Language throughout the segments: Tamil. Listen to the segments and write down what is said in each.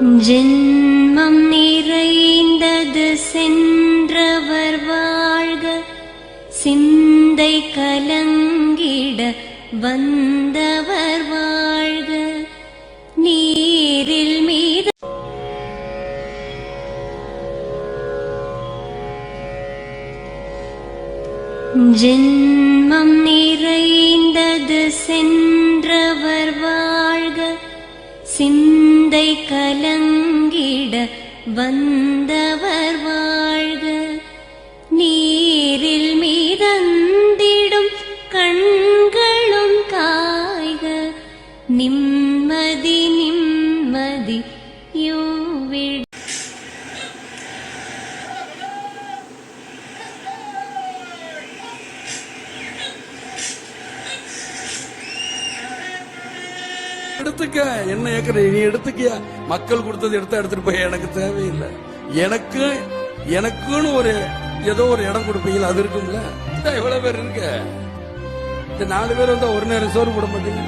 ஜென்மம் நிறைந்தது சென்றவர் வாழ்க சிந்தை கலங்கிட வந்தவர் வாழ்க. நீரில் மீது ஜென்மம் நிறைந்தது சென்றவர் வாழ்க சிந்த உதை கலங்கிட வந்தவர் வாழ்க. நீரில் மீதந்திடும் கண்களும் காய்க. நிம்மதி எடுத்துக்க. என்ன ஏக்கர் நீ எடுத்துக்கியா? மக்கள் கொடுத்தது எடுத்தா எடுத்துட்டு போய் எனக்கு தேவையில்லை. எனக்கு எனக்குன்னு ஒரு ஏதோ ஒரு இடம் கொடுப்பீங்களா? அது இருக்கும்ல. இதா இவ்வளவு பேர் இருக்க. இந்த நாலு பேர் வந்தா ஒரு நேரம் சோறு போட மாட்டீங்க?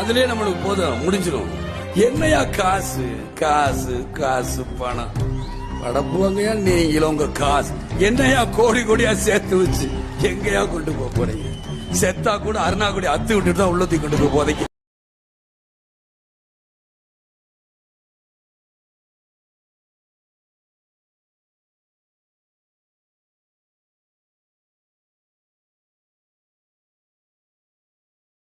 அதுலயே நம்மளுக்கு போதும். முடிஞ்சிடும் என்னையா காசு? காசு காசு பணம். படப்புவாங்கயா நீங்களும் உங்க காசு. என்னையா கோடி கோடியா சேர்த்து வச்சு எங்கயா கொண்டு போக போறீங்க? செத்தா கூட அருணாக்குடி அத்து விட்டுட்டு தான் உள்ளத்தி கொண்டு போய் போதைக்கு.